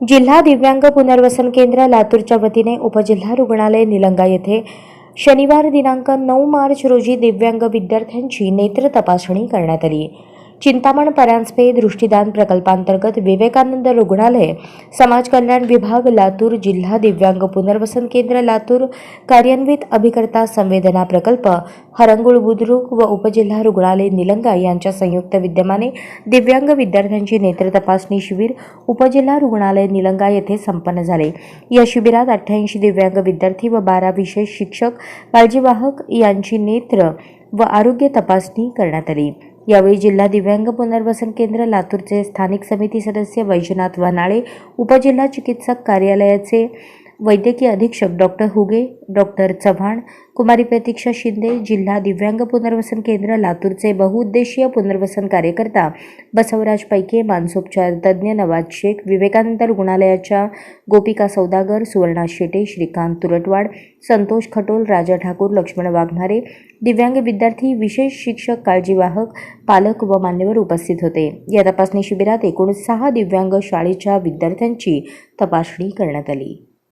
जिल्हा दिव्यांग पुनर्वसन केंद्र लातूरच्या वतीने उपजिल्हा रुग्णालय निलंगा येथे शनिवार दिनांक नऊ मार्च रोजी दिव्यांग विद्यार्थ्यांची नेत्र तपासणी करण्यात आली. चिंतामण परांजपे दृष्टीदान प्रकल्पांतर्गत विवेकानंद रुग्णालय समाज कल्याण विभाग लातूर जिल्हा दिव्यांग पुनर्वसन केंद्र लातूर कार्यान्वित अभिकर्ता संवेदना प्रकल्प हरंगुळ बुद्रुक व उपजिल्हा रुग्णालय निलंगा यांच्या संयुक्त विद्यमाने दिव्यांग विद्यार्थ्यांची नेत्र तपासणी शिबिर उपजिल्हा रुग्णालय निलंगा येथे संपन्न झाले. या शिबिरात अठ्ठ्याऐंशी दिव्यांग विद्यार्थी व बारा विशेष शिक्षक काळजीवाहक यांची नेत्र व आरोग्य तपासणी करण्यात आली. यावेळी जिल्हा दिव्यांग पुनर्वसन केंद्र लातूरचे स्थानिक समिती सदस्य वैजनाथ वनाळे उपजिल्हा चिकित्सक कार्यालयाचे वैद्यकीय अधीक्षक डॉक्टर हुगे डॉक्टर चव्हाण कुमारी प्रतीक्षा शिंदे जिल्हा दिव्यांग पुनर्वसन केंद्र लातूरचे बहुउद्देशीय पुनर्वसन कार्यकर्ता बसवराज पैके मानसोपचार तज्ज्ञ नवाज शेख विवेकानंद रुग्णालयाच्या गोपिका सौदागर सुवर्णा शेटे श्रीकांत तुरटवाड संतोष खटोल राजा ठाकूर लक्ष्मण वाघमारे दिव्यांग विद्यार्थी विशेष शिक्षक काळजीवाहक पालक व मान्यवर उपस्थित होते. या तपासणी शिबिरात एकूण सहा दिव्यांग शाळेच्या विद्यार्थ्यांची तपासणी करण्यात आली.